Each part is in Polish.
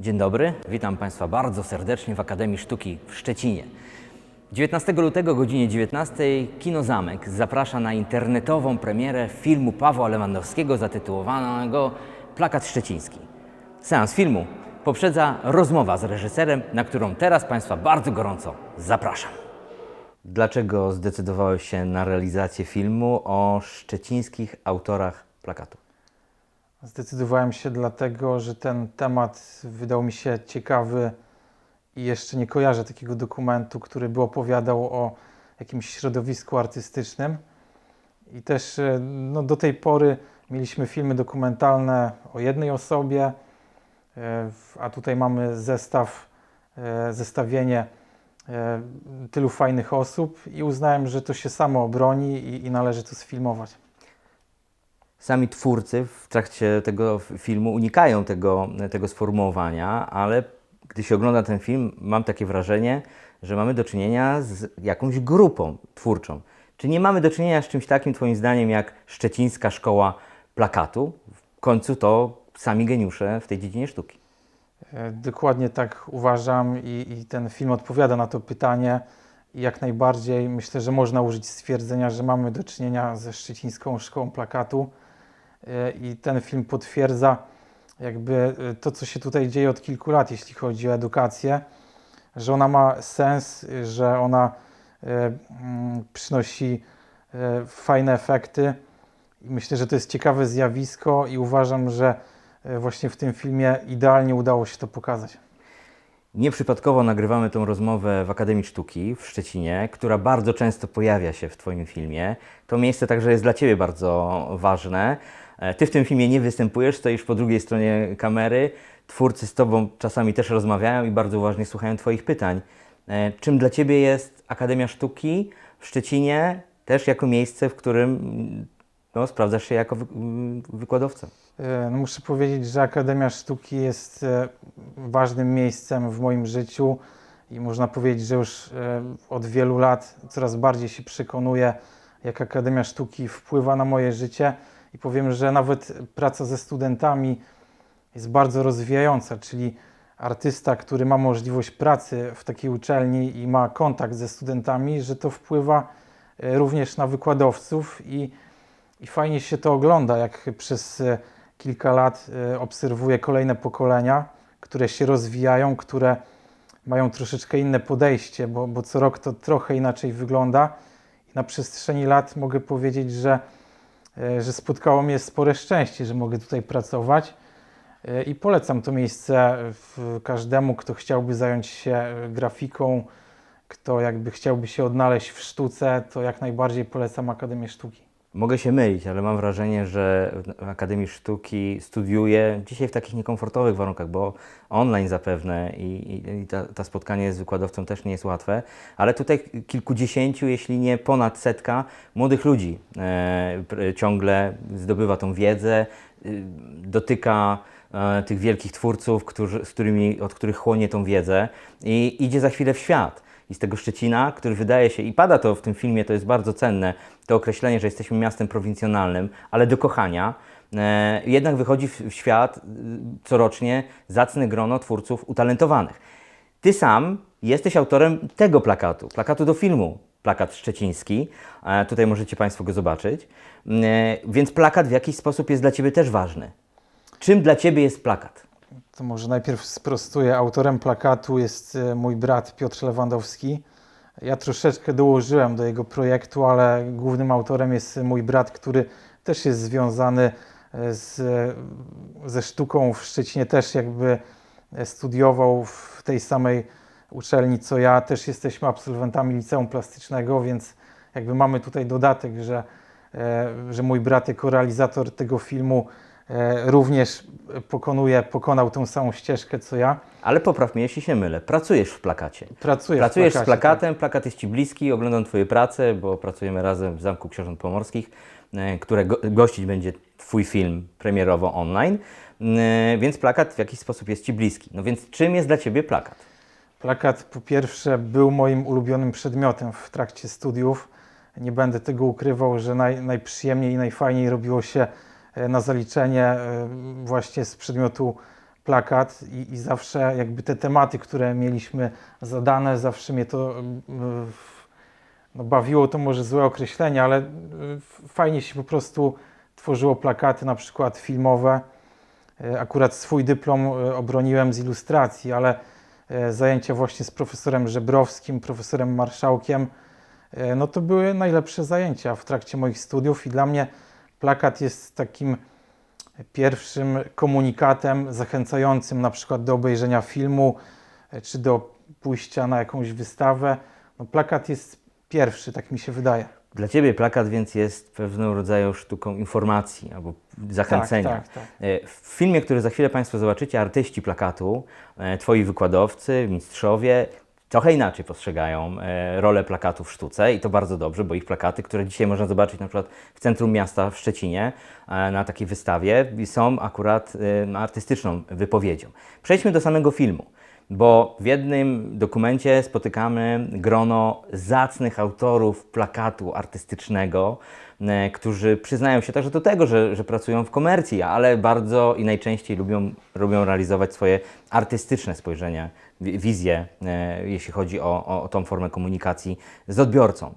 Dzień dobry, witam Państwa bardzo serdecznie w Akademii Sztuki w Szczecinie. 19 lutego o godzinie 19 Kino Zamek zaprasza na internetową premierę filmu Pawła Lewandowskiego zatytułowanego Plakat Szczeciński. Seans filmu poprzedza rozmowa z reżyserem, na którą teraz Państwa bardzo gorąco zapraszam. Dlaczego zdecydowałeś się na realizację filmu o szczecińskich autorach plakatu? Zdecydowałem się dlatego, że ten temat wydał mi się ciekawy i jeszcze nie kojarzę takiego dokumentu, który by opowiadał o jakimś środowisku artystycznym. I też e, no, do tej pory mieliśmy filmy dokumentalne o jednej osobie, e, a tutaj mamy zestaw, e, zestawienie tylu fajnych osób i uznałem, że to się samo obroni i, i należy to sfilmować. Sami twórcy w trakcie tego filmu unikają tego, tego sformułowania, ale gdy się ogląda ten film, mam takie wrażenie, że mamy do czynienia z jakąś grupą twórczą. Czy nie mamy do czynienia z czymś takim, Twoim zdaniem, jak szczecińska szkoła plakatu? W końcu to sami geniusze w tej dziedzinie sztuki. E, Dokładnie tak uważam i, i ten film odpowiada na to pytanie. Jak najbardziej myślę, że można użyć stwierdzenia, że mamy do czynienia ze szczecińską szkołą plakatu. E, I ten film potwierdza jakby e, to, co się tutaj dzieje od kilku lat, jeśli chodzi o edukację, że ona ma sens, że ona e, mm, przynosi fajne efekty. Myślę, że to jest ciekawe zjawisko i uważam, że właśnie w tym filmie idealnie udało się to pokazać. Nieprzypadkowo nagrywamy tą rozmowę w Akademii Sztuki w Szczecinie, która bardzo często pojawia się w Twoim filmie. To miejsce także jest dla Ciebie bardzo ważne. E, Ty w tym filmie nie występujesz, stoisz po drugiej stronie kamery. Twórcy z Tobą czasami też rozmawiają i bardzo uważnie słuchają Twoich pytań. E, Czym dla Ciebie jest Akademia Sztuki w Szczecinie, też jako miejsce, w którym no, sprawdzasz się jako mm, wykładowca? E, No muszę powiedzieć, że Akademia Sztuki jest ważnym miejscem w moim życiu i można powiedzieć, że już od wielu lat coraz bardziej się przekonuję, jak Akademia Sztuki wpływa na moje życie i powiem, że nawet praca ze studentami jest bardzo rozwijająca, czyli artysta, który ma możliwość pracy w takiej uczelni i ma kontakt ze studentami, że to wpływa e, również na wykładowców i, i fajnie się to ogląda, jak przez e, kilka lat e, obserwuję kolejne pokolenia, które się rozwijają, które mają troszeczkę inne podejście, bo, bo co rok to trochę inaczej wygląda. I na przestrzeni lat mogę powiedzieć, że, że spotkało mnie spore szczęście, że mogę tutaj pracować. E, I polecam to miejsce w każdemu, kto chciałby zająć się e, grafiką, kto jakby chciałby się odnaleźć w sztuce, to jak najbardziej polecam Akademię Sztuki. Mogę się mylić, ale mam wrażenie, że w Akademii Sztuki studiuję dzisiaj w takich niekomfortowych warunkach, bo online zapewne i, i, i ta, ta spotkanie z wykładowcą też nie jest łatwe, ale tutaj kilkudziesięciu, jeśli nie ponad setka młodych ludzi e, ciągle zdobywa tą wiedzę, y, dotyka e, tych wielkich twórców, którzy, z którymi, od których chłonie tą wiedzę i idzie za chwilę w świat. I z tego Szczecina, który wydaje się, i pada to w tym filmie, to jest bardzo cenne, to określenie, że jesteśmy miastem prowincjonalnym, ale do kochania, e, jednak wychodzi w, świat y, corocznie zacne grono twórców utalentowanych. Ty sam jesteś autorem tego plakatu, plakatu do filmu, plakat szczeciński. E, tutaj możecie Państwo go zobaczyć. E, więc plakat w jakiś sposób jest dla Ciebie też ważny. Czym dla Ciebie jest plakat? To może najpierw sprostuję. Autorem plakatu jest e, mój brat Piotr Lewandowski. Ja troszeczkę dołożyłem do jego projektu, ale głównym autorem jest mój brat, który też jest związany e, z, ze sztuką w Szczecinie, też jakby e, studiował w tej samej uczelni co ja. Też jesteśmy absolwentami liceum plastycznego, więc jakby mamy tutaj dodatek, że, e, że mój brat jako realizator tego filmu e, również pokonuje, pokonał tą samą ścieżkę co ja. Ale popraw mnie, jeśli się mylę. Pracujesz w plakacie. Pracuję Pracujesz w plakacie, z plakatem, plakat jest Ci bliski, oglądam Twoje prace, bo pracujemy razem w Zamku Książąt Pomorskich, e, które go, gościć będzie Twój film premierowo online, e, więc plakat w jakiś sposób jest Ci bliski. No więc czym jest dla Ciebie plakat? Plakat po pierwsze był moim ulubionym przedmiotem w trakcie studiów. Nie będę tego ukrywał, że naj, najprzyjemniej i najfajniej robiło się e, na zaliczenie e, właśnie z przedmiotu plakat i, i zawsze jakby te tematy, które mieliśmy zadane, zawsze mnie to mm, no, bawiło, to może złe określenie, ale y, fajnie się po prostu tworzyło plakaty, na przykład filmowe. E, Akurat swój dyplom e, obroniłem z ilustracji, ale e, zajęcia właśnie z profesorem Żebrowskim, profesorem Marszałkiem, e, no to były najlepsze zajęcia w trakcie moich studiów i dla mnie plakat jest takim pierwszym komunikatem zachęcającym na przykład do obejrzenia filmu e, czy do pójścia na jakąś wystawę. No, plakat jest pierwszy, tak mi się wydaje. Dla Ciebie plakat więc jest pewnego rodzaju sztuką informacji albo zachęcenia. Tak, tak, tak. E, W filmie, który za chwilę Państwo zobaczycie, artyści plakatu, e, Twoi wykładowcy, mistrzowie, trochę inaczej postrzegają e, rolę plakatu w sztuce i to bardzo dobrze, bo ich plakaty, które dzisiaj można zobaczyć na przykład w centrum miasta w Szczecinie e, na takiej wystawie, są akurat e, artystyczną wypowiedzią. Przejdźmy do samego filmu. Bo w jednym dokumencie spotykamy grono zacnych autorów plakatu artystycznego, którzy przyznają się także do tego, że, że pracują w komercji, ale bardzo i najczęściej lubią, lubią realizować swoje artystyczne spojrzenia, wi- wizje, e, jeśli chodzi o, o, tą formę komunikacji z odbiorcą.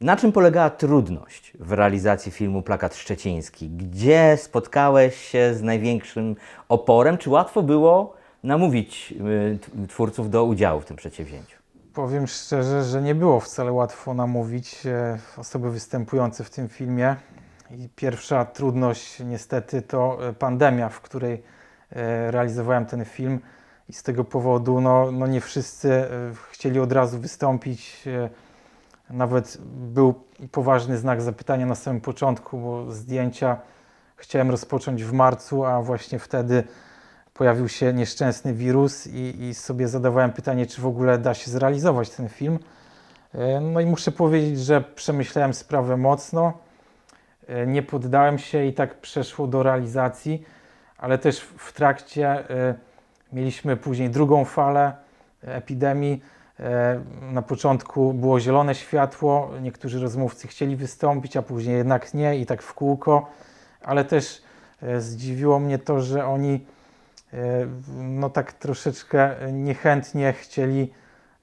Na czym polegała trudność w realizacji filmu Plakat Szczeciński? Gdzie spotkałeś się z największym oporem? Czy łatwo było namówić t- twórców do udziału w tym przedsięwzięciu? Powiem szczerze, że nie było wcale łatwo namówić e, osoby występujące w tym filmie. I pierwsza trudność niestety to e, pandemia, w której e, realizowałem ten film. I z tego powodu no, no nie wszyscy e, chcieli od razu wystąpić. E, Nawet był poważny znak zapytania na samym początku, bo zdjęcia chciałem rozpocząć w marcu, a właśnie wtedy pojawił się nieszczęsny wirus i, i sobie zadawałem pytanie, czy w ogóle da się zrealizować ten film. E, No i muszę powiedzieć, że przemyślałem sprawę mocno, nie poddałem się i tak przeszło do realizacji, ale też w trakcie mieliśmy później drugą falę epidemii. E, Na początku było zielone światło, niektórzy rozmówcy chcieli wystąpić, a później jednak nie i tak w kółko, ale też e, zdziwiło mnie to, że oni e, no tak troszeczkę niechętnie chcieli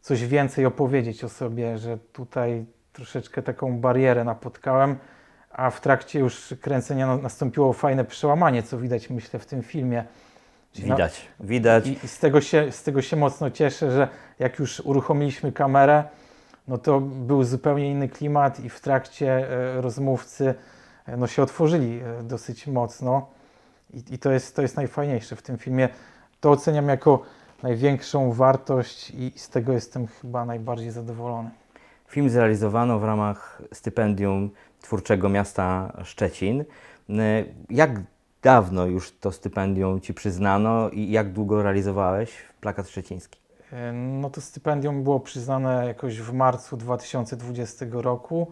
coś więcej opowiedzieć o sobie, że tutaj troszeczkę taką barierę napotkałem, a w trakcie już kręcenia na- nastąpiło fajne przełamanie, co widać myślę w tym filmie. Czyli na- Widać, widać. i, I z, tego się, z tego się mocno cieszę, że jak już uruchomiliśmy kamerę, no to był zupełnie inny klimat i w trakcie e, rozmówcy e, no, się otworzyli e, dosyć mocno. I, i to, jest, to jest najfajniejsze w tym filmie. To oceniam jako największą wartość i, z tego jestem chyba najbardziej zadowolony. Film zrealizowano w ramach stypendium Twórczego Miasta Szczecin. Jak dawno już to stypendium Ci przyznano i jak długo realizowałeś plakat szczeciński? No to stypendium było przyznane jakoś w marcu 2020 roku.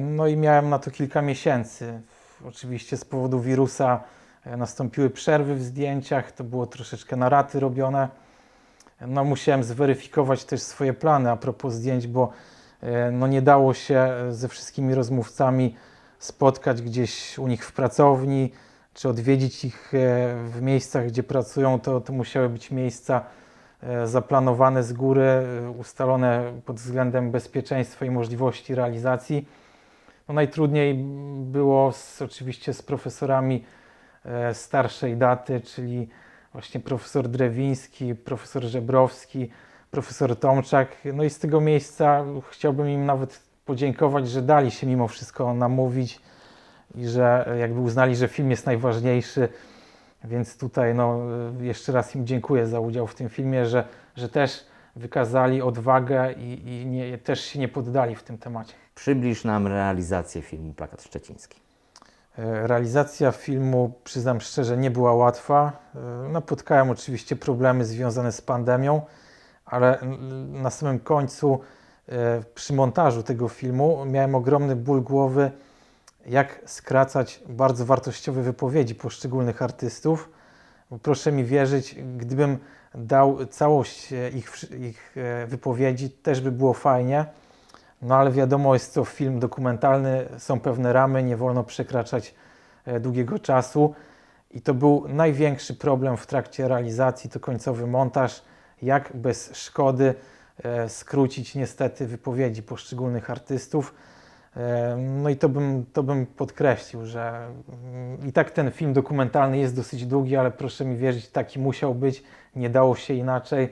No i miałem na to kilka miesięcy. Oczywiście z powodu wirusa e, nastąpiły przerwy w zdjęciach, to było troszeczkę na raty robione. No musiałem zweryfikować też swoje plany a propos zdjęć, bo e, no nie dało się e, ze wszystkimi rozmówcami spotkać gdzieś u nich w pracowni, czy odwiedzić ich e, w miejscach, gdzie pracują, to, to musiały być miejsca e, zaplanowane z góry, e, ustalone pod względem bezpieczeństwa i możliwości realizacji. No najtrudniej było z, oczywiście z profesorami starszej daty, czyli właśnie profesor Drewiński, profesor Żebrowski, profesor Tomczak. No i z tego miejsca chciałbym im nawet podziękować, że dali się mimo wszystko namówić i że jakby uznali, że film jest najważniejszy. Więc tutaj no, jeszcze raz im dziękuję za udział w tym filmie, że, że też wykazali odwagę i, i nie, też się nie poddali w tym temacie. Przybliż nam realizację filmu Plakat Szczeciński. E, Realizacja filmu, przyznam szczerze, nie była łatwa. E, Napotkałem oczywiście problemy związane z pandemią, ale na samym końcu, e, przy montażu tego filmu, miałem ogromny ból głowy, jak skracać bardzo wartościowe wypowiedzi poszczególnych artystów. Proszę mi wierzyć, gdybym dał całość e, ich, ich e, wypowiedzi, też by było fajnie. No ale wiadomo, jest to film dokumentalny, są pewne ramy, nie wolno przekraczać e, długiego czasu. I to był największy problem w trakcie realizacji, to końcowy montaż, jak bez szkody skrócić niestety wypowiedzi poszczególnych artystów. No i to bym, to bym podkreślił, że mm, i tak ten film dokumentalny jest dosyć długi, ale proszę mi wierzyć, taki musiał być, nie dało się inaczej.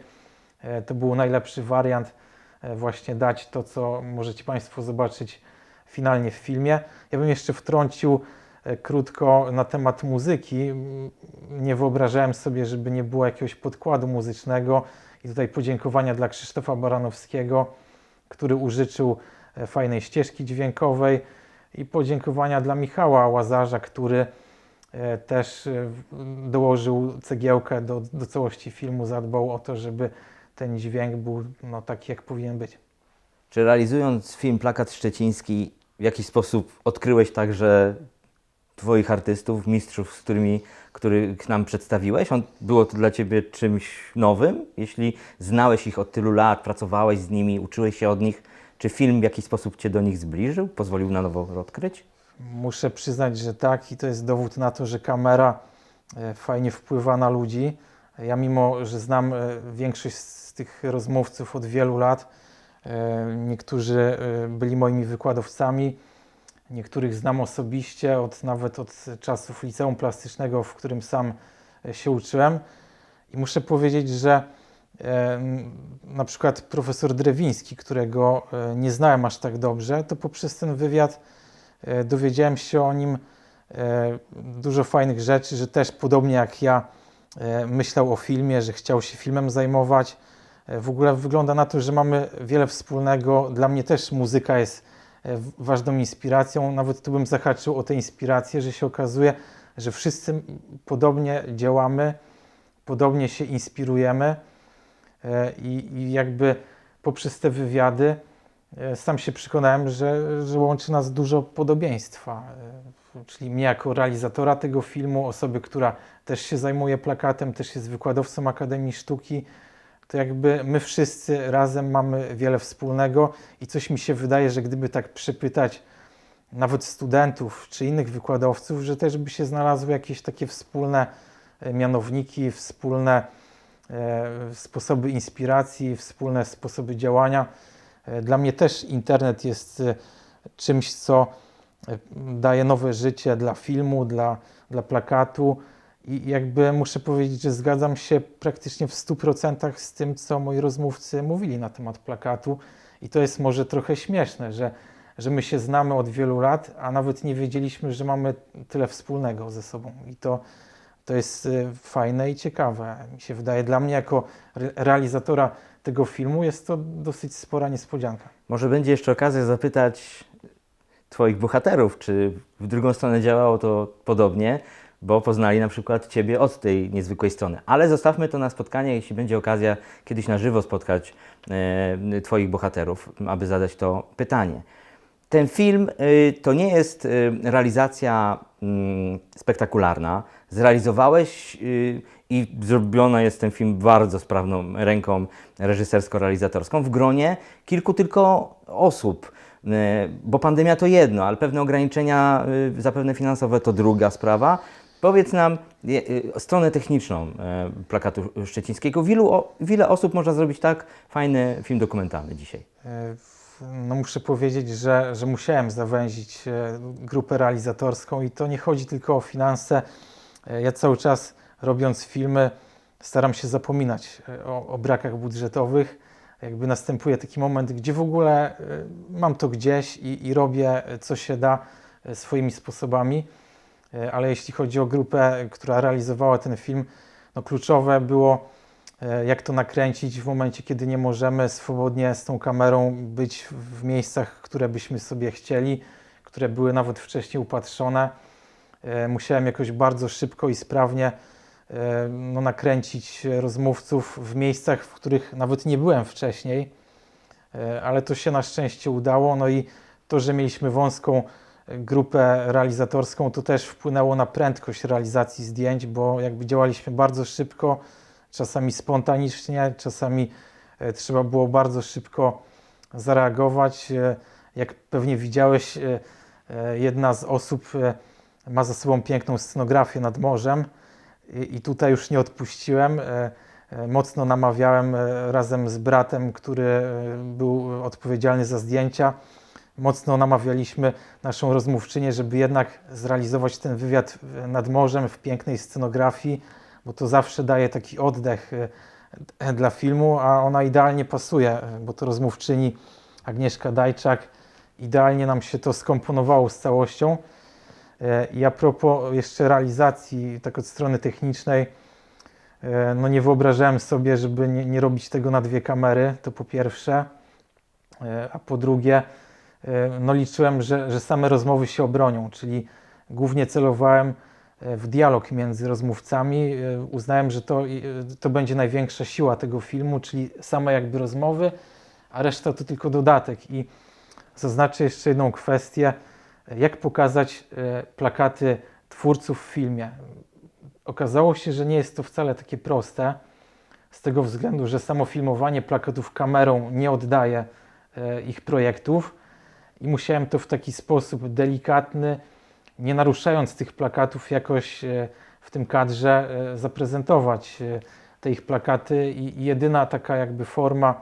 E, To był najlepszy wariant, e, właśnie dać to, co możecie Państwo zobaczyć finalnie w filmie. Ja bym jeszcze wtrącił e, krótko na temat muzyki. Nie wyobrażałem sobie, żeby nie było jakiegoś podkładu muzycznego i tutaj podziękowania dla Krzysztofa Baranowskiego, który użyczył fajnej ścieżki dźwiękowej i podziękowania dla Michała Łazarza, który e, też e, dołożył cegiełkę do, do całości filmu, zadbał o to, żeby ten dźwięk był no, taki, jak powinien być. Czy realizując film Plakat Szczeciński w jakiś sposób odkryłeś także Twoich artystów, mistrzów, z którymi, których nam przedstawiłeś? On, było to dla Ciebie czymś nowym? Jeśli znałeś ich od tylu lat, pracowałeś z nimi, uczyłeś się od nich, czy film w jakiś sposób Cię do nich zbliżył, pozwolił na nowo odkryć? Muszę przyznać, że tak i to jest dowód na to, że kamera e, fajnie wpływa na ludzi. Ja mimo, że znam e, większość z tych rozmówców od wielu lat, e, niektórzy byli moimi wykładowcami, niektórych znam osobiście, od, nawet od czasów liceum plastycznego, w którym sam się uczyłem. I muszę powiedzieć, że na przykład profesor Drewiński, którego e, nie znałem aż tak dobrze, to poprzez ten wywiad e, dowiedziałem się o nim e, dużo fajnych rzeczy, że też podobnie jak ja myślał o filmie, że chciał się filmem zajmować. W ogóle wygląda na to, że mamy wiele wspólnego. Dla mnie też muzyka jest ważną inspiracją. Nawet tu bym zahaczył o tę inspirację, że się okazuje, że wszyscy podobnie działamy, podobnie się inspirujemy i, i jakby poprzez te wywiady e, sam się przekonałem, że, że łączy nas dużo podobieństwa. E, Czyli mnie jako realizatora tego filmu, osoby, która też się zajmuje plakatem, też jest wykładowcą Akademii Sztuki, to jakby my wszyscy razem mamy wiele wspólnego i coś mi się wydaje, że gdyby tak przepytać nawet studentów czy innych wykładowców, że też by się znalazły jakieś takie wspólne e, mianowniki, wspólne e, sposoby inspiracji, wspólne sposoby działania. E, Dla mnie też internet jest e, czymś, co e, daje nowe życie dla filmu, dla, dla plakatu. I jakby muszę powiedzieć, że zgadzam się praktycznie w 100% z tym, co moi rozmówcy mówili na temat plakatu. I to jest może trochę śmieszne, że, że my się znamy od wielu lat, a nawet nie wiedzieliśmy, że mamy tyle wspólnego ze sobą. I to, to jest e, fajne i ciekawe. Mi się wydaje, dla mnie jako re- realizatora tego filmu jest to dosyć spora niespodzianka. Może będzie jeszcze okazja zapytać Twoich bohaterów, czy w drugą stronę działało to podobnie, bo poznali na przykład Ciebie od tej niezwykłej strony. Ale zostawmy to na spotkanie, jeśli będzie okazja kiedyś na żywo spotkać e, Twoich bohaterów, aby zadać to pytanie. Ten film y, to nie jest y, realizacja mm, spektakularna. Zrealizowałeś y, i zrobiony jest ten film bardzo sprawną ręką reżysersko-realizatorską w gronie kilku tylko osób. Bo pandemia to jedno, ale pewne ograniczenia, zapewne finansowe, to druga sprawa. Powiedz nam stronę techniczną plakatu szczecińskiego. Wielu, wiele osób można zrobić tak fajny film dokumentalny dzisiaj. No muszę powiedzieć, że, że musiałem zawęzić e, grupę realizatorską i to nie chodzi tylko o finanse. E, Ja cały czas robiąc filmy staram się zapominać e, o, o brakach budżetowych. Jakby następuje taki moment, gdzie w ogóle mam to gdzieś i, i robię co się da swoimi sposobami. Ale jeśli chodzi o grupę, która realizowała ten film, no kluczowe było jak to nakręcić w momencie, kiedy nie możemy swobodnie z tą kamerą być w miejscach, które byśmy sobie chcieli, które były nawet wcześniej upatrzone. E, Musiałem jakoś bardzo szybko i sprawnie e, no, nakręcić rozmówców w miejscach, w których nawet nie byłem wcześniej, E, ale to się na szczęście udało. No i to, że mieliśmy wąską e, grupę realizatorską, to też wpłynęło na prędkość realizacji zdjęć, bo jakby działaliśmy bardzo szybko, czasami spontanicznie, czasami e, trzeba było bardzo szybko zareagować. E, Jak pewnie widziałeś, e, jedna z osób ma za sobą piękną scenografię nad morzem i, tutaj już nie odpuściłem. Mocno namawiałem razem z bratem, który był odpowiedzialny za zdjęcia. Mocno namawialiśmy naszą rozmówczynię, żeby jednak zrealizować ten wywiad nad morzem w pięknej scenografii, bo to zawsze daje taki oddech e, dla filmu, a ona idealnie pasuje, e, bo to rozmówczyni Agnieszka Dajczak. Idealnie nam się to skomponowało z całością. E, I a propos jeszcze realizacji, tak od strony technicznej, no nie wyobrażałem sobie, żeby nie, nie robić tego na dwie kamery, to po pierwsze. A po drugie, no liczyłem, że, że same rozmowy się obronią, czyli głównie celowałem w dialog między rozmówcami. E, Uznałem, że to, e, to będzie największa siła tego filmu, czyli same jakby rozmowy, a reszta to tylko dodatek. I zaznaczę jeszcze jedną kwestię, e, jak pokazać e, plakaty twórców w filmie. Okazało się, że nie jest to wcale takie proste, z tego względu, że samo filmowanie plakatów kamerą nie oddaje e, ich projektów i musiałem to w taki sposób delikatny, nie naruszając tych plakatów jakoś e, w tym kadrze e, zaprezentować e, te ich plakaty i jedyna taka jakby forma,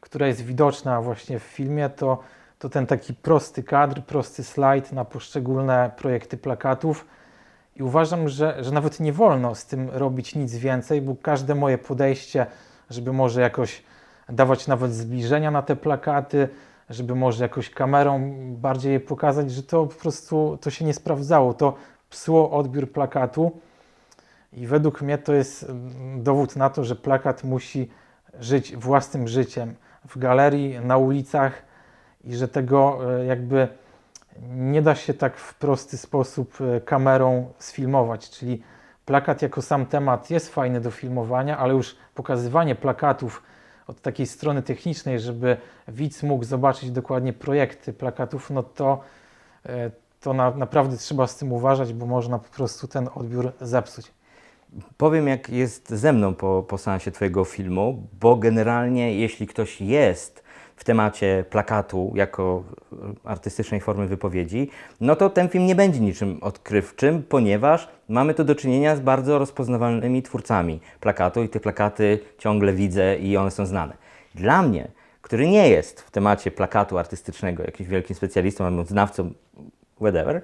która jest widoczna właśnie w filmie, to, to ten taki prosty kadr, prosty slajd na poszczególne projekty plakatów. I uważam, że, że nawet nie wolno z tym robić nic więcej, bo każde moje podejście, żeby może jakoś dawać nawet zbliżenia na te plakaty, żeby może jakoś kamerą bardziej je pokazać, że to po prostu to się nie sprawdzało. To psuło odbiór plakatu. I według mnie to jest mm, dowód na to, że plakat musi żyć własnym życiem w galerii, na ulicach i że tego e, jakby nie da się tak w prosty sposób e, kamerą sfilmować. Czyli plakat jako sam temat jest fajny do filmowania, ale już pokazywanie plakatów od takiej strony technicznej, żeby widz mógł zobaczyć dokładnie projekty plakatów, no to, e, to na, naprawdę trzeba z tym uważać, bo można po prostu ten odbiór zepsuć. Powiem, jak jest ze mną po, po seansie Twojego filmu, bo generalnie, jeśli ktoś jest w temacie plakatu jako artystycznej formy wypowiedzi, no to ten film nie będzie niczym odkrywczym, ponieważ mamy tu do czynienia z bardzo rozpoznawalnymi twórcami plakatu i te plakaty ciągle widzę i one są znane. Dla mnie, który nie jest w temacie plakatu artystycznego jakimś wielkim specjalistą albo znawcą, whatever,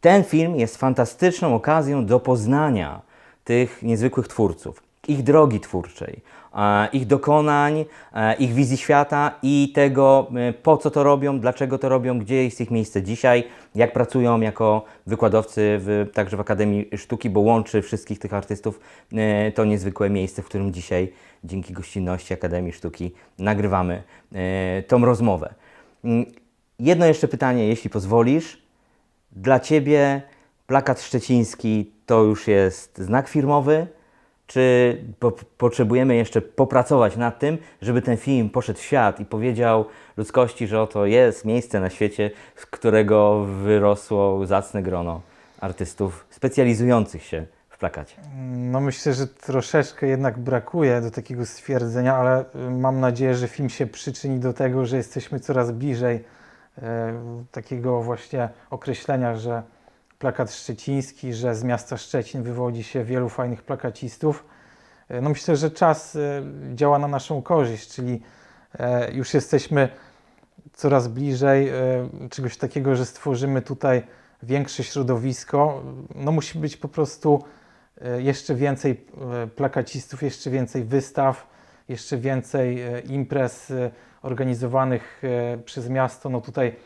ten film jest fantastyczną okazją do poznania tych niezwykłych twórców, ich drogi twórczej, e, ich dokonań, e, ich wizji świata i tego, e, po co to robią, dlaczego to robią, gdzie jest ich miejsce dzisiaj, jak pracują jako wykładowcy w, także w Akademii Sztuki, bo łączy wszystkich tych artystów to niezwykłe miejsce, w którym dzisiaj dzięki gościnności Akademii Sztuki nagrywamy tą rozmowę. Mm, Jedno jeszcze pytanie, jeśli pozwolisz. Dla Ciebie plakat szczeciński to już jest znak firmowy? Czy po, potrzebujemy jeszcze popracować nad tym, żeby ten film poszedł w świat i powiedział ludzkości, że oto jest miejsce na świecie, z którego wyrosło zacne grono artystów specjalizujących się w plakacie? No myślę, że troszeczkę jednak brakuje do takiego stwierdzenia, ale y, mam nadzieję, że film się przyczyni do tego, że jesteśmy coraz bliżej e, takiego właśnie określenia, że plakat szczeciński, że z miasta Szczecin wywodzi się wielu fajnych plakacistów. E, No myślę, że czas e, działa na naszą korzyść, czyli e, już jesteśmy coraz bliżej czegoś takiego, że stworzymy tutaj większe środowisko. No musi być po prostu jeszcze więcej plakacistów, jeszcze więcej wystaw, jeszcze więcej imprez organizowanych przez miasto. No tutaj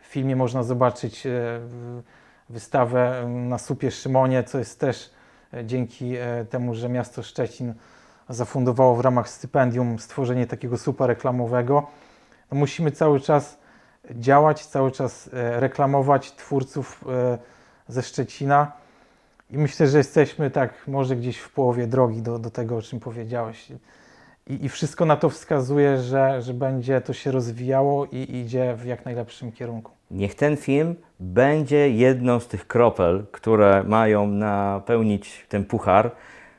w filmie można zobaczyć wystawę na Supie Szymonie, co jest też e, dzięki e, temu, że miasto Szczecin zafundowało w ramach stypendium stworzenie takiego supa reklamowego. No musimy cały czas działać, cały czas e, reklamować twórców ze Szczecina. I myślę, że jesteśmy tak może gdzieś w połowie drogi do, do tego, o czym powiedziałeś. I, I wszystko na to wskazuje, że, że będzie to się rozwijało i idzie w jak najlepszym kierunku. Niech ten film będzie jedną z tych kropel, które mają napełnić ten puchar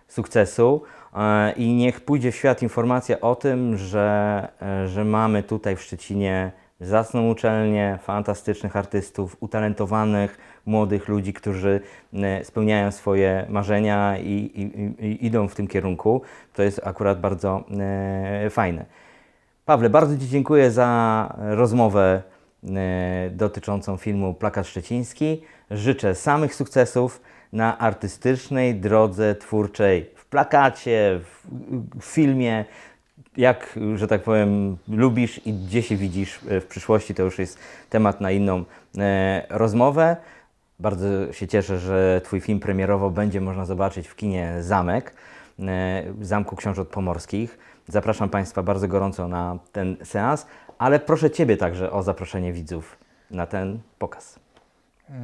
sukcesu e, i niech pójdzie w świat informacja o tym, że, e, że mamy tutaj w Szczecinie zacną uczelnię, fantastycznych artystów, utalentowanych, młodych ludzi, którzy e, spełniają swoje marzenia i, i, i idą w tym kierunku. To jest akurat bardzo e, fajne. Pawle, bardzo Ci dziękuję za rozmowę e, dotyczącą filmu Plakat Szczeciński. Życzę samych sukcesów na artystycznej drodze twórczej, w plakacie, w, w filmie. Jak, że tak powiem, lubisz i gdzie się widzisz e, w przyszłości, to już jest temat na inną e, rozmowę. Bardzo się cieszę, że Twój film premierowo będzie można zobaczyć w kinie Zamek, e, Zamku Książąt Pomorskich. Zapraszam Państwa bardzo gorąco na ten seans, ale proszę Ciebie także o zaproszenie widzów na ten pokaz.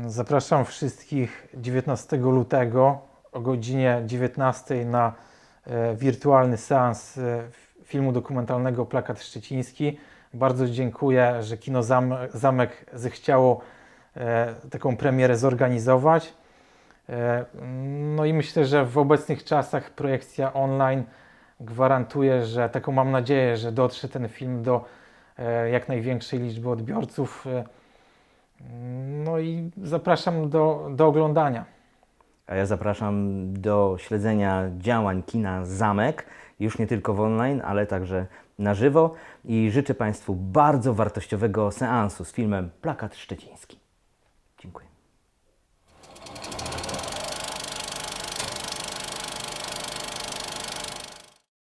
Zapraszam wszystkich 19 lutego o godzinie 19 na wirtualny seans filmu dokumentalnego Plakat Szczeciński. Bardzo dziękuję, że Kino Zam Zamek zechciało e, taką premierę zorganizować. E, no i myślę, że w obecnych czasach projekcja online gwarantuje, że taką mam nadzieję, że dotrze ten film do e, jak największej liczby odbiorców. No i zapraszam do, do oglądania. A ja zapraszam do śledzenia działań kina Zamek, już nie tylko w online, ale także na żywo i życzę Państwu bardzo wartościowego seansu z filmem Plakat Szczeciński.